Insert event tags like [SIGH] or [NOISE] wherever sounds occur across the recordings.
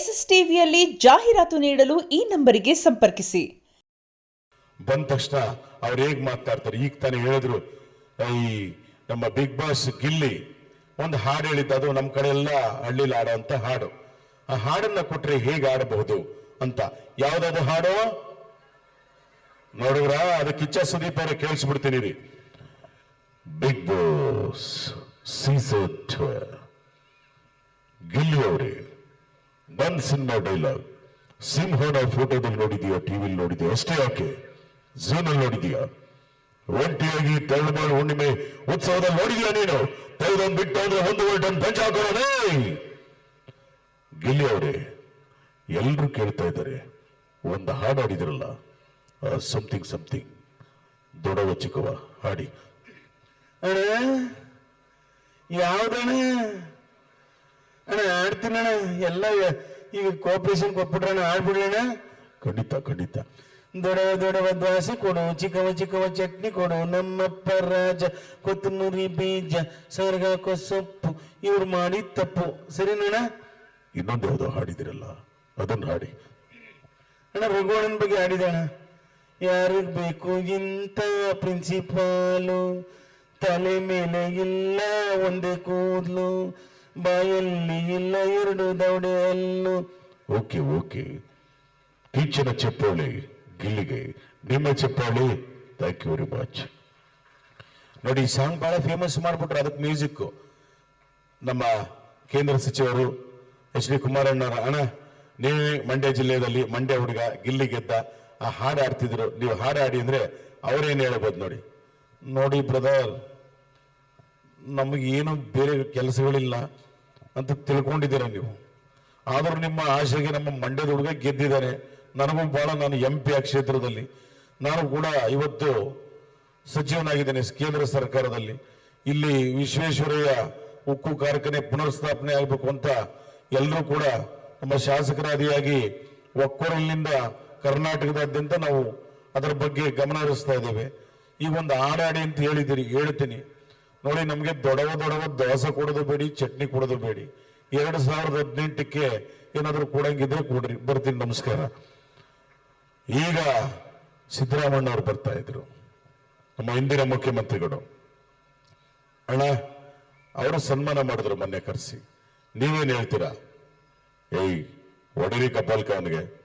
S S ಟಿವಿಯಲ್ಲಿ ಜಾಹೀರಾತು ನೀಡಲು ಈ ನಂಬರಿಗೆ ಸಂಪರ್ಕಿಸಿ. ಬಂದ ತಕ್ಷಣ ಅವ್ರು ಹೇಗ್ ಮಾತಾಡ್ತಾರೆ? ಈಗ ತಾನೇ ಹೇಳಿದ್ರು ಈ ನಮ್ಮ ಬಿಗ್ ಬಾಸ್ ಗಿಲ್ಲಿ, ಒಂದು ಹಾಡು ಹೇಳಿದ್ದ ಅದು ನಮ್ಮ ಕಡೆ ಎಲ್ಲ ಹಳ್ಳಿಲಿ ಆಡೋಂತ ಹಾಡು. ಆ ಹಾಡನ್ನ ಕೊಟ್ರೆ ಹೇಗೆ ಆಡಬಹುದು ಅಂತ. ಯಾವ್ದಾದ್ರು ಹಾಡು? ನೋಡಿದ್ರ ಅದು ಕಿಚ್ಚ ಸುದೀಪ್ ಅವರ ಕೇಳಿಸ್ಬಿಡ್ತೀನಿ ರೀ ಬಿಗ್ ಬಾಸ್ ಸೀಸನ್ ಗಿಲ್ಲಿ ಅವರೇ. ಒಂದ್ ಸಿನಿಮಾ ಡೈಲಾಗ್. ಸಿಂಹನ ಫೋಟೋದಲ್ಲಿ ನೋಡಿದೀಯಾ ಟಿವಿಲಿ ನೋಡಿದ್ಯಾ? ಅಷ್ಟೇ ಯಾಕೆ? ಝೂನಲ್ಲಿ ನೋಡಿದೀಯಾ? ಒಂಟಿಯಾಗಿ ತಳ್ಳಮಾಳು ಹುಣ್ಣಿಮೆ ಉತ್ಸವದಲ್ಲಿ ನೋಡಿದ್ಯಾ ನೀನು? ತೆಗೆದೊಂದು ಬಿಟ್ಟು ಅಂದ್ರೆ ಒಂದು ಟನ್ ಪಂಚ ಗಿಲ್ಲಿ ಅವರೇ, ಎಲ್ರು ಕೇಳ್ತಾ ಇದ್ದಾರೆ. ಒಂದು ಹಾಡು ಹಾಡಿದ್ರಲ್ಲ ಸಮಥಿಂಗ್ ಸಮಥಿಂಗ್ ದೊಡವ ಚಿಕ್ಕವ ಹಾಡಿ. ಯಾವ್ದಣ್ಣ ಅಣ್ಣ ಆಡ್ತೀನಣ್ಣ ಎಲ್ಲ ಈಗ ಕೋಪರೇಷನ್ ಕೊಟ್ಬಿಟ್ರಣ್ಣ ಆಡ್ಬಿಡ್ಲಣ್ಣ? ಖಂಡಿತ ಖಂಡಿತ. ದೊಡವ ದೊಡವ ದ್ವಾಸಿ ಕೊಡು ಚಿಕ್ಕವ ಚಿಕ್ಕವ ಚಟ್ನಿ ಕೊಡು ನಮ್ಮಪ್ಪ ರಾಜ ಕೊತ್ತಂಬರಿ ಬೀಜ ಸರ್ಗಾಕೋ ಸೊಪ್ಪು ಇವ್ರು ಮಾಡಿ ತಪ್ಪು. ಸರಿನಣ್ಣ ಇನ್ನೊಂದು ಯಾವುದೋ ಹಾಡಿದಿರಲ್ಲ ಅದನ್ನ ಹಾಡಿ. ಅಣ್ಣ ರಘುವಣನ ಬಗ್ಗೆ ಹಾಡಿದಣ್ಣ ಯಾರಿಗೆ ಬೇಕು ಇಂಥ ಪ್ರಿನ್ಸಿಪಾಲು ತಲೆ ಮೇಲೆ ಇಲ್ಲ ಒಂದೇ ಕೂದಲು. ಬಾಯಲ್ಲಿ ಇಲ್ಲ ಎರಡು ಹಲ್ಲು ಓಕೆ ಓಕೆ. ಟೀಚರ ಚಪ್ಪಾಳೆ, ಗಿಲ್ಲಿಗೆ. ನಿಮ್ಮ ಚಪ್ಪಾಳೆ ಥ್ಯಾಂಕ್ ಯು ವೆರಿ ಮಚ್ ನೋಡಿ ಸಾಂಗ್ ಬಹಳ ಫೇಮಸ್ ಮಾಡ್ಬಿಟ್ರು ಅದಕ್ಕೆ ಮ್ಯೂಸಿಕ್ ನಮ್ಮ ಕೇಂದ್ರ ಸಚಿವರು ಎಚ್ ಡಿ ಕುಮಾರಣ್ಣ ಅಣ್ಣ, ನೀವೇ ಮಂಡ್ಯ ಜಿಲ್ಲೆಯಲ್ಲಿ ಮಂಡ್ಯ ಹುಡುಗ, ಗಿಲ್ಲಿ ಗೆದ್ದ, ಆ ಹಾಡು ಆಡ್ತಿದ್ರು ನೀವು ಹಾಡು ಆಡಿ ಅಂದ್ರೆ ಅವರೇನು ಹೇಳ್ಬೋದು ನೋಡಿ. ನೋಡಿ ಬ್ರದರ್ ನಮಗೆ ಏನು ಬೇರೆ ಕೆಲಸಗಳಿಲ್ಲ ಅಂತ ತಿಳ್ಕೊಂಡಿದ್ದೀರ ನೀವು? ಆದರೂ ನಿಮ್ಮ ಆಶೆಗೆ ನಮ್ಮ ಮಂಡ್ಯದ ಹುಡುಗ ಗೆದ್ದಿದ್ದಾರೆ. ನನಗೂ ಬಹಳ ನಾನು ಎಂ ಪಿ ಆ ಕ್ಷೇತ್ರದಲ್ಲಿ. ನಾನು ಕೂಡ ಇವತ್ತು ಸಚಿವನಾಗಿದ್ದೇನೆ ಕೇಂದ್ರ ಸರ್ಕಾರದಲ್ಲಿ. ಇಲ್ಲಿ ವಿಶ್ವೇಶ್ವರಯ್ಯ ಉಕ್ಕು ಕಾರ್ಖಾನೆ ಪುನರ್ಸ್ಥಾಪನೆ ಆಗಬೇಕು ಅಂತ ಎಲ್ಲರೂ ಕೂಡ ನಮ್ಮ ಶಾಸಕರಾದಿಯಾಗಿ ಒಕ್ಕೊರಲಿನಿಂದ ಕರ್ನಾಟಕದಾದ್ಯಂತ ನಾವು ಅದರ ಬಗ್ಗೆ ಗಮನ ಹರಿಸ್ತಾ ಇದ್ದೇವೆ. ಈಗ ಒಂದು ಆಡಾಡಿ ಅಂತ ಹೇಳಿದಿರಿ ಹೇಳ್ತೀನಿ ನೋಡಿ, ನಮಗೆ ದೊಡವ ದೊಡವ ದೋಸೆ ಕೊಡೋದು ಬೇಡಿ, ಚಟ್ನಿ ಕೊಡೋದು ಬೇಡಿ. ಎರಡು ಸಾವಿರದ ಹದಿನೆಂಟಕ್ಕೆ ಏನಾದರೂ ಕೊಡಂಗಿದ್ರೆ ಕೊಡ್ರಿ. ಬರ್ತೀನಿ, ನಮಸ್ಕಾರ. ಈಗ ಸಿದ್ದರಾಮಣ್ಣ ಅವರು ಬರ್ತಾ ಇದ್ರು. ನಮ್ಮ ಹಿಂದಿನ ಮುಖ್ಯಮಂತ್ರಿಗಳು. ಅಣ್ಣ, ಅವರು ಸನ್ಮಾನ ಮಾಡಿದ್ರು ಮೊನ್ನೆ ಕರೆಸಿ. ನೀವೇನು ಹೇಳ್ತೀರಾ? ಏಯ್ ಒಡೀರಿ ಕಪಾಲ್ಕ ಅವನಿಗೆ.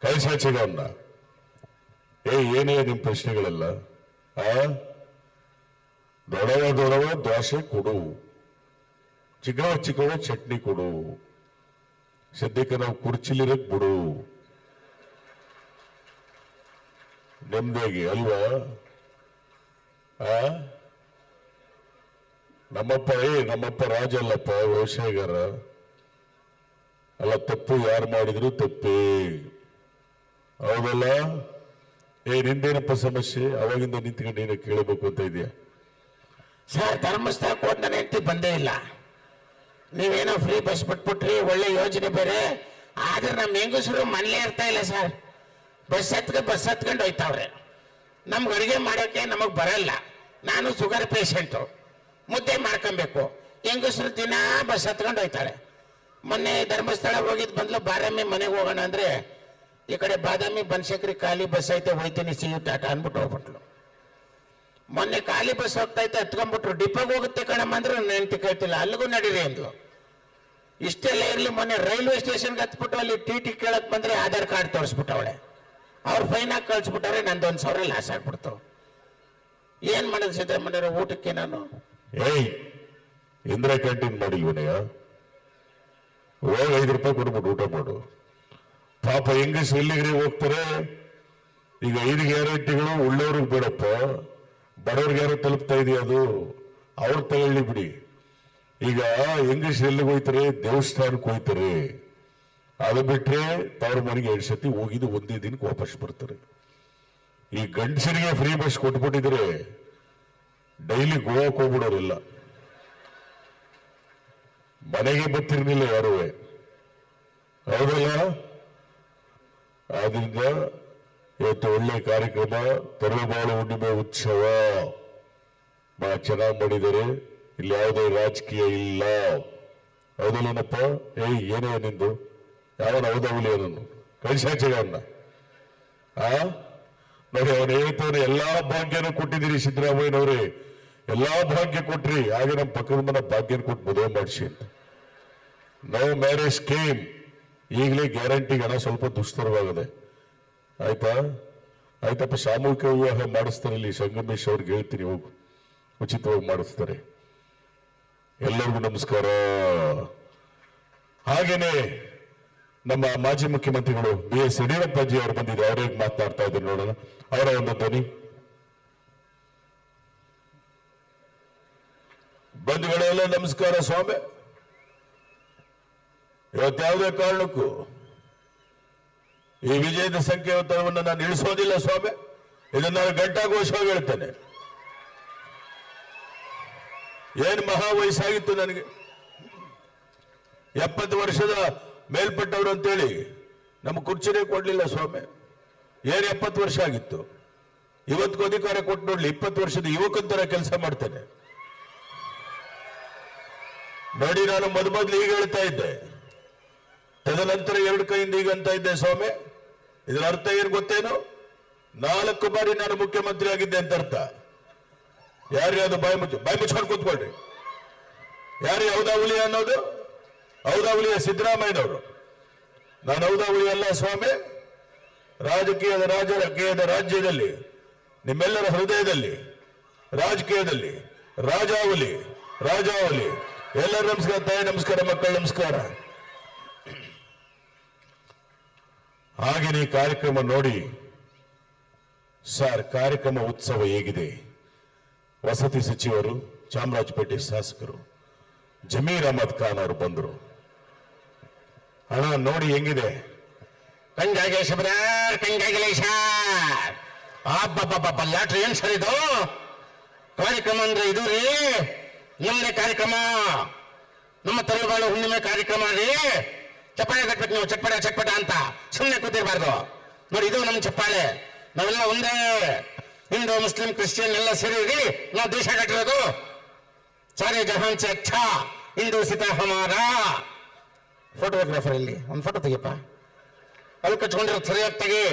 ಕೈ ಸಾಚಿಗ ಅವನ್ನ ಏಯ್, ಏನೇ ನಿಮ್ ಪ್ರಶ್ನೆಗಳೆಲ್ಲ, ಆ? ದೊಡವ ದೊಡವ ದೋಸೆ ಕೊಡು. ಚಿಕ್ಕವ ಚಿಕ್ಕವ ಚಟ್ನಿ ಕೊಡು. ಸದ್ಯಕ್ಕೆ ನಾವು ಕುರ್ಚಿಲಿರಕ್ ಬಿಡು. ನೆಮ್ಮದಿಯಾಗಿ ಅಲ್ವಾ? ಆ? ನಮ್ಮಪ್ಪ, ಏ, ನಮ್ಮಪ್ಪ ರಾಜ ಅಲ್ಲಪ್ಪ, ವ್ಯವಸಾಯಗಾರ. ಅಲ್ಲ, ತಪ್ಪು ಯಾರು ಮಾಡಿದ್ರು ತಪ್ಪೇ. ಹೌದಲ್ಲ? ಏ, ನಿಂದೇನಪ್ಪ ಸಮಸ್ಯೆ? ಅವಾಗಿಂದ ನಿಂತ್ಕೊಂಡು ಏನೋ ಕೇಳಬೇಕು ಅಂತ ಇದೆಯಾ. ಸರ್ ಧರ್ಮಸ್ಥಳಕ್ಕೆ ಹೋದ್ ನನ್ನ ಹೆಂಡತಿ ಬಂದೇ ಇಲ್ಲ. ನೀವೇನೋ ಫ್ರೀ ಬಸ್ ಬಿಟ್ಬಿಟ್ರಿ, ಒಳ್ಳೆ ಯೋಜನೆ ಬೇರೆ. ಆದ್ರೆ ನಮ್ಮ ಹೆಂಗಸರು ಮನೇಲೇ ಇರ್ತಾ ಇಲ್ಲ ಸರ್. ಬಸ್ ಹತ್ಕ ಬಸ್ ಹತ್ಕೊಂಡು ಹೋಯ್ತಾವ್ರೆ. ನಮ್ಗೆ ಅಡುಗೆ ಮಾಡೋಕ್ಕೆ ನಮಗೆ ಬರಲ್ಲ. ನಾನು ಶುಗರ್ ಪೇಷಂಟು ಮುದ್ದೆ ಮಾಡ್ಕೊಬೇಕು. ಹೆಂಗಸರು ದಿನ ಬಸ್ ಹತ್ಕೊಂಡು ಹೋಯ್ತಾಳೆ ಮೊನ್ನೆ ಧರ್ಮಸ್ಥಳ ಹೋಗಿದ್ ಬಂದ್ಲು, ಬಾದಾಮಿ ಮನೆಗೆ ಹೋಗೋಣ ಅಂದ್ರೆ ಈ ಕಡೆ ಬಾದಾಮಿ, ಬನಶಂಕರಿ ಖಾಲಿ ಬಸ್ ಐತೆ, ಹೋಯ್ತೀನಿ ಸಿಗುತ್ತೆ ಅಂದ್ಬಿಟ್ಟು ಹೋಗ್ಬಿಟ್ಲು. ಮೊನ್ನೆ ಖಾಲಿ ಬಸ್ ಹೋಗ್ತಾ ಇತ್ತು ಹತ್ಕೊಂಡ್ಬಿಟ್ರು ಡಿಪೋಗೆ ಹೋಗುತ್ತೆ ಕಣಮ್ಮ ಅಂದ್ರೆ ಹೆಂಡತಿ ಕೇಳ್ತಿಲ್ಲ. ಅಲ್ಲಿಗೂ ನಡೀರಿ ಅಂದ್ಲು ಇಷ್ಟೆಲ್ಲ ಇರಲಿ, ಮೊನ್ನೆ ರೈಲ್ವೆ ಸ್ಟೇಷನ್ಗೆ ಹತ್ಬಿಟ್ಟು ಅಲ್ಲಿ ಟಿ ಟಿ ಕೇಳಕ್ ಬಂದ್ರೆ ಆಧಾರ್ ಕಾರ್ಡ್ ತೋರಿಸ್ಬಿಟ್ಟವಳೆ. ಅವ್ರು ಫೈನ್ ಹಾಕಿ ಕಳ್ಸ್ಬಿಟ್ಟವ್ರೆ ನಂದು ಒಂದು ಸಾವಿರ ಲಾಸ್ ಆಗ್ಬಿಡ್ತು. ಏನ್ ಮಾಡೋದು ಸಿದ್ದರಾಮಯ್ಯ ಊಟಕ್ಕೆ ನಾನು? ಏಯ್, ಇಂದಿರಾ ಕ್ಯಾಂಟೀನ್ ಮಾಡಿಲ್ವನಯ್ಯ ಹೋಗಿ ಐದು ರೂಪಾಯಿ ಕೊಡ್ಬಿಟ್ಟು ಊಟ ಮಾಡು. ಪಾಪ ಹೆಂಗಸ್ ಎಲ್ಲಿಗ್ರಿ ಹೋಗ್ತಾರೆ? ಈಗ ಐದು ಗ್ಯಾರಂಟಿಗಳು ಒಳ್ಳೆಯವ್ರಿಗೆ ಬೇಡಪ್ಪ. ಬಡವ್ರಿಗೆ ತಲುಪ್ತಾ ಇದೆಯಾ ಅದು? ಅವ್ರು ತಗೊಳ್ಳಿ ಬಿಡಿ. ಈಗ ಇಂಗ್ಲಿಷ್ ಎಲ್ಲಿಗೆ ಹೋಯ್ತಾರೆ? ದೇವಸ್ಥಾನಕ್ಕೆ ಹೋಯ್ತಾರೆ. ಅದು ಬಿಟ್ಟರೆ ತವ್ರ ಮನೆಗೆ ಎರಡು ಸತಿ ಹೋಗಿದ್ದು ಒಂದೇ ದಿನಕ್ಕೆ ವಾಪಸ್ ಬರ್ತಾರೆ. ಈ ಗಂಡಸರಿಗೆ ಫ್ರೀ ಬಸ್ ಕೊಟ್ಬಿಟ್ಟಿದ್ರೆ ಡೈಲಿ ಗೋವಾಕ್ ಹೋಗ್ಬಿಡೋರಿಲ್ಲ. ಮನೆಗೆ ಬರ್ತಿರ್ಲಿಲ್ಲ ಯಾರೂ. ಹೌದಲ್ಲ? ಆದ್ರಿಂದ ಇವತ್ತು ಒಳ್ಳೆ ಕಾರ್ಯಕ್ರಮ ತರಳುಬಾಳು ಹುಣ್ಣಿಮೆ ಉತ್ಸವ. ಬಹಳ ಚೆನ್ನಾಗಿ ಮಾಡಿದರೆ. ಇಲ್ಲಿ ಯಾವುದೇ ರಾಜಕೀಯ ಇಲ್ಲ. ಹೌದಲ್ಲೇನಪ್ಪ ಏಯ್, ಏನೇ ನಿಂದು? ಯಾವನ ಹೌದವಲಿ ಏನನ್ನು ಕಳಿಸಾಚೆಗೆ ಅವನ್ನ ಆ? ನೋಡಿ, ಅವನು ಹೇಳ್ತಾನೆ ಎಲ್ಲಾ ಭಾಗ್ಯನೂ ಕೊಟ್ಟಿದ್ದೀರಿ ಸಿದ್ದರಾಮಯ್ಯನವ್ರೆ. ಎಲ್ಲಾ ಭಾಗ್ಯ ಕೊಟ್ರಿ. ಹಾಗೆ ನಮ್ಮ ಪಕ್ಕದ ಮನ ಭಾಗ್ಯನ ಕೊಟ್ಟು ಮದುವೆ ಮಾಡಿಸಿ ಅಂತ. ನೋ ಮ್ಯಾರೇಜ್ ಸ್ಕೀಮ್ ಈಗಲೇ ಗ್ಯಾರಂಟಿಗೆ ಹಣ ಸ್ವಲ್ಪ ದುಸ್ತರವಾಗಿದೆ. ಆಯ್ತಾ? ಆಯ್ತಪ್ಪ, ಸಾಮೂಹಿಕ ವಿವಾಹ ಮಾಡಿಸ್ತಾರೆ ಇಲ್ಲಿ ಸಂಗಮೇಶ್ ಅವ್ರಿಗೆ ಹೇಳ್ತೀನಿ, ಹೋಗು. ಉಚಿತವಾಗಿ ಮಾಡಿಸ್ತಾರೆ. ಎಲ್ಲರಿಗೂ ನಮಸ್ಕಾರ. ಹಾಗೇನೆ ನಮ್ಮ ಮಾಜಿ ಮುಖ್ಯಮಂತ್ರಿಗಳು ಬಿ ಎಸ್ ಯಡಿಯೂರಪ್ಪಾಜಿ ಅವರು ಬಂದಿದ್ದಾರೆ, ಅವರೇ ಮಾತನಾಡ್ತಾ ಇದ್ದಾರೆ ನೋಡೋಣ. ಅವರ ಒಂದು ಧ್ವನಿ. ಬಂಧುಗಳೆಲ್ಲ ನಮಸ್ಕಾರ ಸ್ವಾಮಿ. ಇವತ್ತು ಯಾವುದೇ ಕಾರಣಕ್ಕೂ ಈ ವಿಜಯದ ಸಂಕೇತವನ್ನು ನಾನು ಇಳಿಸೋದಿಲ್ಲ ಸ್ವಾಮಿ. ಇದನ್ನ ನಾನು ಘಂಟಾಘೋಷವಾಗಿ ಹೇಳ್ತೇನೆ ಏನು ಮಹಾ ವಯಸ್ಸಾಗಿತ್ತು ನನಗೆ? ಎಪ್ಪತ್ತು ವರ್ಷದ ಮೇಲ್ಪಟ್ಟವರು ಅಂತೇಳಿ ನಮ್ಮ ಕುರ್ಚಿನೇ ಕೊಡ್ಲಿಲ್ಲ ಸ್ವಾಮಿ. ಏನು ಎಪ್ಪತ್ತು ವರ್ಷ ಆಗಿತ್ತು? ಇವತ್ತಿಗೂ ಅಧಿಕಾರ ಕೊಟ್ಟು ನೋಡ್ಲಿ, ಇಪ್ಪತ್ತು ವರ್ಷದ ಯುವಕಂತರ ಕೆಲಸ ಮಾಡ್ತೇನೆ. ನೋಡಿ, ನಾನು ಮೊದಲು ಈಗ ಹೇಳ್ತಾ ಇದ್ದೆ. ತದನಂತರ ಎರಡು ಕೈಯಿಂದ ಈಗ ಅಂತ ಇದ್ದೆ ಸ್ವಾಮಿ. ಇದರ ಅರ್ಥ ಏನು ಗೊತ್ತೇನು? ನಾಲ್ಕು ಬಾರಿ ನಾನು ಮುಖ್ಯಮಂತ್ರಿ ಆಗಿದ್ದೆ ಅಂತ ಅರ್ಥ. ಯಾರು ಯಾವ್ದು ಬಾಯಿ ಮುಚ್ಚು ಬಾಯಿ ಮುಚ್ಕೊಂಡು ಕೂತ್ಕೊಳ್ರಿ. ಯಾರು ಹುಲಿ ಅನ್ನೋದು? ಹೌದಾವಳಿಯ ಸಿದ್ದರಾಮಯ್ಯನವರು. ನಾನು ಹೌದಾವಳಿ ಅಲ್ಲ ಸ್ವಾಮಿ. ರಾಜಕೀಯದ ರಾಜಕೀಯದ ರಾಜ್ಯದಲ್ಲಿ, ನಿಮ್ಮೆಲ್ಲರ ಹೃದಯದಲ್ಲಿ, ರಾಜಕೀಯದಲ್ಲಿ, ರಾಜಾವಲಿ ರಾಜಾವಲಿ. ಎಲ್ಲರೂ ನಮಸ್ಕಾರ ತಾಯಿ, ನಮಸ್ಕಾರ ಮಕ್ಕಳ, ನಮಸ್ಕಾರ. ಹಾಗೆ ಈ ಕಾರ್ಯಕ್ರಮ ನೋಡಿ. ಸರ್, ಕಾರ್ಯಕ್ರಮ ಉತ್ಸವ ಹೇಗಿದೆ? ವಸತಿ ಸಚಿವರು, ಚಾಮರಾಜಪೇಟೆ ಶಾಸಕರು, ಜಮೀರ್ ಅಹಮದ್ ಖಾನ್ ಅವರು ಬಂದರು. ಹಣ ನೋಡಿ ಹೆಂಗಿದೆ? ಏನ್ ಸರ್ ಇದು? ಕಾರ್ಯಕ್ರಮ ಅಂದ್ರೆ ಇದು ರೀ. ಕಾರ್ಯಕ್ರಮ. ನಮ್ಮ ತಲೆಬಾಳು ಹುಣ್ಣಿಮೆ ಕಾರ್ಯಕ್ರಮ ರೀ. ಚಪ್ಪಾಳೆ ಕಟ್ಬೇಕು ನೀವು ಚಟ್ಪಟ ಚಟ್ಪಟ ಅಂತ ಸುಮ್ಮನೆ ಕೂತಿರ್ಬಾರ್ದು. ನೋಡಿ, ಇದು ನಮ್ಮ ಚಪ್ಪಾಳೆ. ನಾವೆಲ್ಲ ಒಂದೇ ಹಿಂದೂ, ಮುಸ್ಲಿಂ, ಕ್ರಿಶ್ಚಿಯನ್ ಎಲ್ಲ ಸೇರಿ ನಾವು ದೇಶ ಕಟ್ಟಿರೋದು. ಸಾರಿ ಜಹಾನ್ ಅಚ್ಚಾ ಹಿಂದೂ ಸಿತಾ ಹಮಾರ. ಫೋಟೋಗ್ರಾಫರ್ ಇಲ್ಲಿ. ಒಂದು ಫೋಟೋ ತೆಗಿಯಪ್ಪ. ಅಲ್ಲಿ ಕಚ್ಕೊಂಡಿರೋ ಸರಿಯಾಗಿ ತೆಗಿ.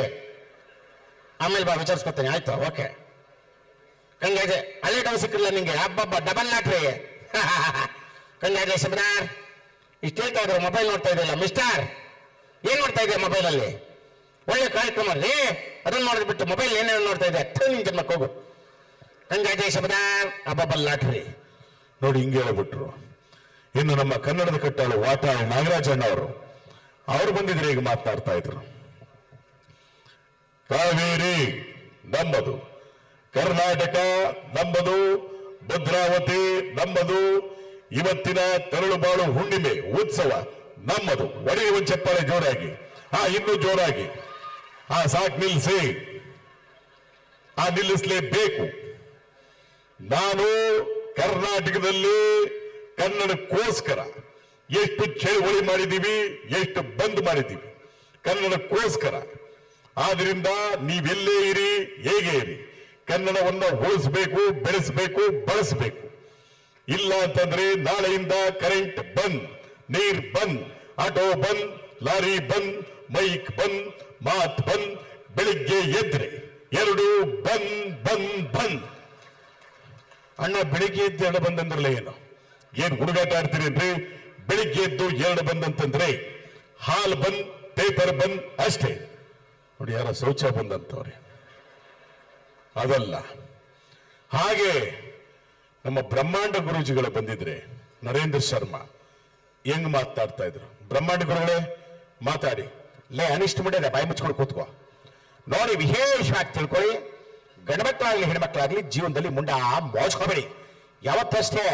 ಆಮೇಲೆ ಬಾ, ವಿಚಾರಿಸ್ಕೊತೇನೆ. ಆಯ್ತು, ಓಕೆ. ಕಂಗಾಜೆ ಹಳೆ ಡೌ ಸಿಕ್ಕಿಲ್ಲ ನಿಂಗೆ. ಹಬ್ಬ ಡಬಲ್ ಲಾಟ್ರಿ ಕಂಗಾಜೆ ಸಬ್ನಾರ್ ಇಷ್ಟು ಹೇಳ್ತಾ ಇದ್ರು ಮೊಬೈಲ್ ನೋಡ್ತಾ ಇದೆಯಲ್ಲ ಮಿಸ್ಟರ್ ಏನ್ ನೋಡ್ತಾ ಇದೆಯಾ ಮೊಬೈಲಲ್ಲಿ ಒಳ್ಳೆ ಕಾರ್ಯಕ್ರಮ ಅಲ್ಲಿ? ಅದನ್ನ ನೋಡಿದ್ ಬಿಟ್ಟು ಮೊಬೈಲ್ ಏನೇನು ನೋಡ್ತಾ ಇದೆ ಅಷ್ಟು ನಿಮ್ ಜನ್ಮಕ್ಕೆ ಹೋಗು. ಕಂಗಾಜೆ ಶಬ್ದ ಅಬ್ಬಬ್ಬಲ್ ಲಾಟ್ರಿ. ನೋಡಿ, ಹಿಂಗೆ ಹೇಳ್ಬಿಟ್ರು. ಇನ್ನು ನಮ್ಮ ಕನ್ನಡದ ಕಟ್ಟಾಳು ವಾಟಾಳ್ ನಾಗರಾಜಣ್ಣ ಅವರು ಅವ್ರು ಬಂದಿದ್ರೆ ಈಗ ಮಾತನಾಡ್ತಾ ಇದ್ರು. ಕಾವೇರಿ ನಮ್ಮದು ಕರ್ನಾಟಕ ನಮ್ಮದು ಭದ್ರಾವತಿ ನಮ್ಮದು ಇವತ್ತಿನ ತರಳುಬಾಳು ಹುಣ್ಣಿಮೆ ಉತ್ಸವ ನಮ್ಮದು. ಒಡೆಯುವ ಚಪ್ಪಾಳೆ ಜೋರಾಗಿ. ಆ ಇನ್ನೂ ಜೋರಾಗಿ. ಆ, ಸಾಕ್ ನಿಲ್ಲಿಸಿ ಆ, ನಿಲ್ಲಿಸಲೇಬೇಕು. ನಾನು ಕರ್ನಾಟಕದಲ್ಲಿ ಕನ್ನಡಕ್ಕೋಸ್ಕರ ಎಷ್ಟು ಚಳುವಳಿ ಮಾಡಿದ್ದೀವಿ, ಎಷ್ಟು ಬಂದ್ ಮಾಡಿದ್ದೀವಿ. ಕನ್ನಡಕ್ಕೋಸ್ಕರ. ಆದ್ರಿಂದ ನೀವೆಲ್ಲೇ ಇರಿ, ಹೇಗೆ ಇರಿ. ಕನ್ನಡವನ್ನು ಉಳಿಸ್ಬೇಕು, ಬೆಳೆಸಬೇಕು, ಬಳಸಬೇಕು. ಇಲ್ಲ ಅಂತಂದ್ರೆ ನಾಳೆಯಿಂದ ಕರೆಂಟ್ ಬಂದ್, ನೀರ್ ಬಂದ್ ಆಟೋ ಬಂದ್, ಲಾರಿ ಬಂದ್ ಮೈಕ್ ಬಂದ್, ಮಾತ್ ಬಂದ್, ಬೆಳಿಗ್ಗೆ ಎದ್ರೆ ಎರಡು ಬಂದ್ ಬಂದ್ ಬಂದ್. ಅಣ್ಣ, ಬೆಳಿಗ್ಗೆ ಎದ್ದು ಎರಡು ಬಂದಂದ್ರಲ್ಲ ಏನು? ಏನ್ ಹುಡುಗಾಟ ಆಡ್ತೀರಿ ಅಂದ್ರೆ ಬೆಳಿಗ್ಗೆ ಎದ್ದು ಎರಡು ಬಂದಂತಂದ್ರೆ ಹಾಲ್ ಬಂದ್, ಪೇಪರ್ ಬಂದ್ ಅಷ್ಟೇ. ನೋಡಿ, ಯಾರ ಶೌಚ ಬಂದಂತವ್ರೆ. ಅದಲ್ಲ. ಹಾಗೆ ನಮ್ಮ ಬ್ರಹ್ಮಾಂಡ ಗುರೂಜಿಗಳು ಬಂದಿದ್ರೆ ನರೇಂದ್ರ ಶರ್ಮಾ ಹೆಂಗ್ ಮಾತಾಡ್ತಾ ಇದ್ರು? ಬ್ರಹ್ಮಾಂಡ ಗುರುಗಳೇ, ಮಾತಾಡಿ. ಲೇ, ಅನಿಷ್ಟ ಮುಡಿಯದೆ ಬಾಯಿ ಮುಚ್ಕೊಂಡು ಕೂತ್ಕೋ. ನೋಡಿ, ವಿಶೇಷವಾಗಿ ತಿಳ್ಕೊಳ್ಳಿ. ಗಂಡ್ಮಕ್ಳಾಗ್ಲಿ ಹೆಣ್ಮಕ್ಳಾಗ್ಲಿ ಜೀವನದಲ್ಲಿ ಮುಂಡ ಮೋಚ್ಕೋಬೇಡಿ ಯಾವತ್ತಷ್ಟೇ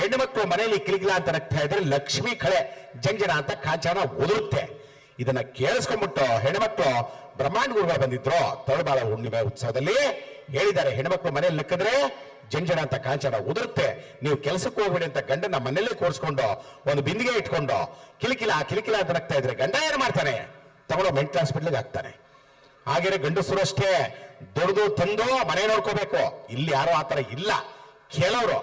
ಹೆಣ್ಮಕ್ಳು ಮನೆಯಲ್ಲಿ ಕಿಲಿಗಿಲ ಅಂತ ನಗ್ತಾ ಇದ್ರೆ ಲಕ್ಷ್ಮಿ ಕಳೆ, ಜಂಜನ ಅಂತ ಕಾಂಚನ ಉದುರುತ್ತೆ. ಇದನ್ನ ಕೇಳಿಸ್ಕೊಂಡ್ಬಿಟ್ಟು ಹೆಣ್ಮಕ್ಳು ಬ್ರಹ್ಮಾಂಡ ಗುರುಗಳು ಬಂದಿದ್ರು. ತಳಬಾಳ ಹುಣ್ಣಿಮೆ ಉತ್ಸವದಲ್ಲಿ ಹೇಳಿದ್ದಾರೆ, ಹೆಣ್ಮಕ್ಳು ಮನೇಲಿ ನಕ್ಕಿದ್ರೆ ಜಂಜನ ಅಂತ ಕಾಂಚನ ಉದುರುತ್ತೆ. ನೀವು ಕೆಲಸಕ್ಕೆ ಹೋಗ್ಬೇಡಿ ಅಂತ ಗಂಡನ ಮನೆಯಲ್ಲೇ ಕೂರಿಸ್ಕೊಂಡು, ಒಂದು ಬಿಂದಿಗೆ ಇಟ್ಕೊಂಡು, ಕಿಲಿಕಿಲ ಕಿಲಿಕಿಲ ಅಂತ ನಗ್ತಾ ಇದ್ರೆ ಗಂಡ ಏನು ಮಾಡ್ತಾನೆ? ತಗೊಂಡು ಮೆಂಟಲ್ ಹಾಸ್ಪಿಟ್ಲಿಗೆ ಹಾಕ್ತಾನೆ. ಹಾಗೇನೆ ಗಂಡಸರು ಅಷ್ಟೇ ದುಡ್ದು ತಂದು ಮನೆ ನೋಡ್ಕೋಬೇಕು. ಇಲ್ಲಿ ಯಾರೋ ಆತರ ಇಲ್ಲ. ಕೆಲವರು